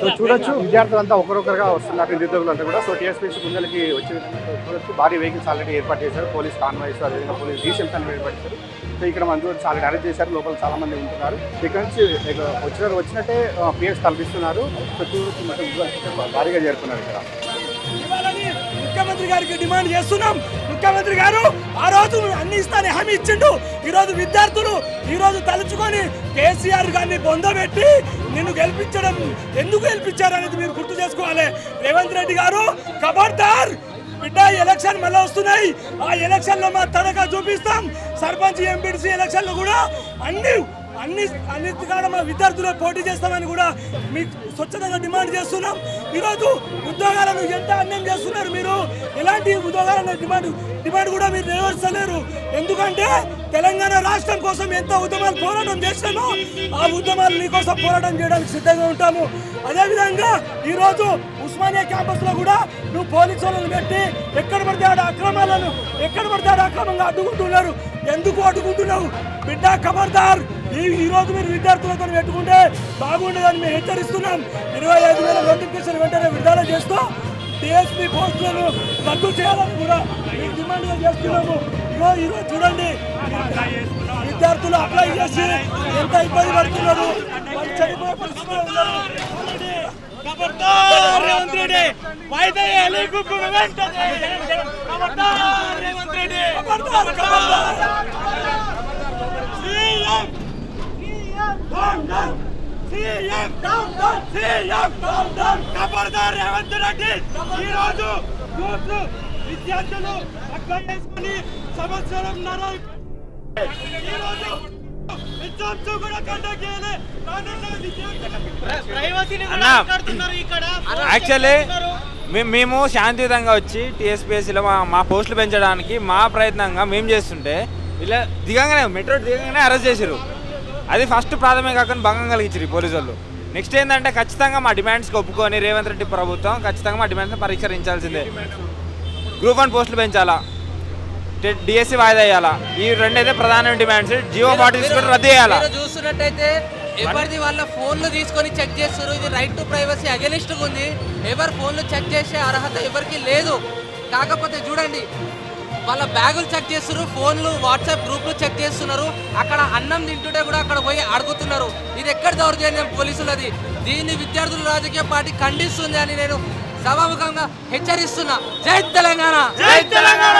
So చూడొచ్చు. విద్యార్థులంతా ఒకరొకరుగా వస్తున్నారు నిరుద్యోగులు అంతా కూడా. సో టీఎస్పీసీ ముందరికి వచ్చే విధంగా చూడొచ్చు. భారీ వెహికల్స్ ఆల్రెడీ ఏర్పాటు చేశారు. పోలీస్ కాన్వాయిస్ అదేవిధంగా పోలీస్ డీసీఎంస్ అని ఏర్పాటు చేశారు. సో ఇక్కడ మన చూడొచ్చు ఆల్రెడీ అరెస్ట్ చేశారు. లోపల చాలా మంది ఉంటున్నారు. ఇక్కడ నుంచి వచ్చిన వచ్చినట్టే పిఎస్ కల్పిస్తున్నారు సో చూడొచ్చు మొత్తం భారీగా చేరుకున్నారు ఇక్కడ. ముఖ్యమంత్రి గారికి డిమాండ్ చేస్తున్నాం. ముఖ్యమంత్రి గారు ఆ రోజు అన్ని ఇస్తానే హామీ ఇచ్చిండు. ఈరోజు విద్యార్థులు ఈరోజు తలుచుకొని కేసీఆర్ గారిని బొందబెట్టి నిన్ను గెలిపించడం ఎందుకు గెలిపించారు అనేది మీరు గుర్తు చేసుకోవాలి. రేవంత్ రెడ్డి గారు ఖబర్దార్ బిడ్డ ఎలక్షన్ మళ్ళీ వస్తున్నాయి. ఆ ఎలక్షన్లో మా తనఖా చూపిస్తాం. సర్పంచ్ ఎంపీటీసీ ఎలక్షన్లో కూడా అన్ని అన్ని అన్నిటి కాడ మా విద్యార్థులు పోటీ చేస్తామని కూడా మీకు స్వచ్ఛందంగా డిమాండ్ చేస్తున్నాం. ఈరోజు ఉద్యోగాలు ఎంత అన్యాయం చేస్తున్నారు మీరు? ఎలాంటి ఉద్యోగాలను డిమాండ్ డిమాండ్ కూడా మీరు నెరవేర్చలేరు. ఎందుకంటే తెలంగాణ రాష్ట్రం కోసం ఎంత ఉద్యమాలు పోరాటం చేస్తామో ఆ ఉద్యమాలు మీకోసం పోరాటం చేయడానికి సిద్ధంగా ఉంటాము. అదేవిధంగా ఈరోజు ఉస్మానియా క్యాంపస్లో కూడా నువ్వు పోలీసులను పెట్టి ఎక్కడ పడితే ఆడ అక్రమాలను ఎక్కడ పడితే ఆడ అక్రమంగా అడ్డుకుంటున్నారు. ఎందుకు అడ్డుకుంటున్నావు? బిడ్డ ఖబర్దార్. ఈ ఈ రోజు మీరు విద్యార్థులతో పెట్టుకుంటే బాగుండదని మేము హెచ్చరిస్తున్నాం. ఇరవై ఐదు వేల నోటిఫికేషన్ వెంటనే విడుదల చేస్తూ డిఎస్పీ పోస్టులను రద్దు చేయాలని కూడా మేము డిమాండ్గా చేస్తున్నాము. ఈరోజు చూడండి. విద్యార్థులు అప్లై చేసి ఎంత ఇబ్బంది పడుతున్నారు? వాళ్ళు చనిపోయే పరిస్థితిలో ఉన్నారు రేవంత్ రెడ్డి. వాయిదా Revanth Reddy. CM. CM CM Revanth Reddy విద్యార్థులు అక్కడ చేసుకుని సంవత్సరంన్నర ఎగ్జామ్స్ కూడా కండక్ట్ యాక్చువల్లీ మేము శాంతియుతంగా వచ్చి టీఎస్పీఎస్సీలో మా మా పోస్టులు పెంచడానికి మా ప్రయత్నంగా మేము చేస్తుంటే ఇలా దిగంగానే మెట్రో దిగంగానే అరెస్ట్ చేశారు అది ఫస్ట్ ప్రాథమిక కాకుండా భంగం కలిగించారు ఈ పోలీసు వాళ్ళు నెక్స్ట్ ఏంటంటే ఖచ్చితంగా మా డిమాండ్స్కి ఒప్పుకొని రేవంత్ రెడ్డి ప్రభుత్వం ఖచ్చితంగా మా డిమాండ్స్ని పరిష్కరించాల్సిందే గ్రూప్ వన్ పోస్టులు పెంచాలా? డిఎస్సి వాయిదా వేయాలా? ఈ రెండైతే ప్రధానమైన డిమాండ్స్. జియో పార్టీస్ కూడా రద్దు చేయాలా? చూస్తున్నట్టయితే ఎవరిది వాళ్ళ ఫోన్లు తీసుకొని చెక్ చేస్తారు ఇది రైట్ టు ప్రైవసీ అగెనిస్ట్ ఉంది. ఎవరు ఫోన్లు చెక్ చేసే అర్హత ఎవరికి లేదు. కాకపోతే చూడండి వాళ్ళ బ్యాగులు చెక్ చేస్తున్నారు ఫోన్లు వాట్సాప్ గ్రూప్లు చెక్ చేస్తున్నారు. అక్కడ అన్నం తింటుంటే కూడా అక్కడ పోయి అడుగుతున్నారు. ఇది ఎక్కడ దౌర్జన్యం పోలీసులది? దీన్ని విద్యార్థుల రాజకీయ పార్టీ ఖండిస్తుంది అని నేను సభాముఖంగా హెచ్చరిస్తున్నా. జై తెలంగాణ! జై తెలంగాణ!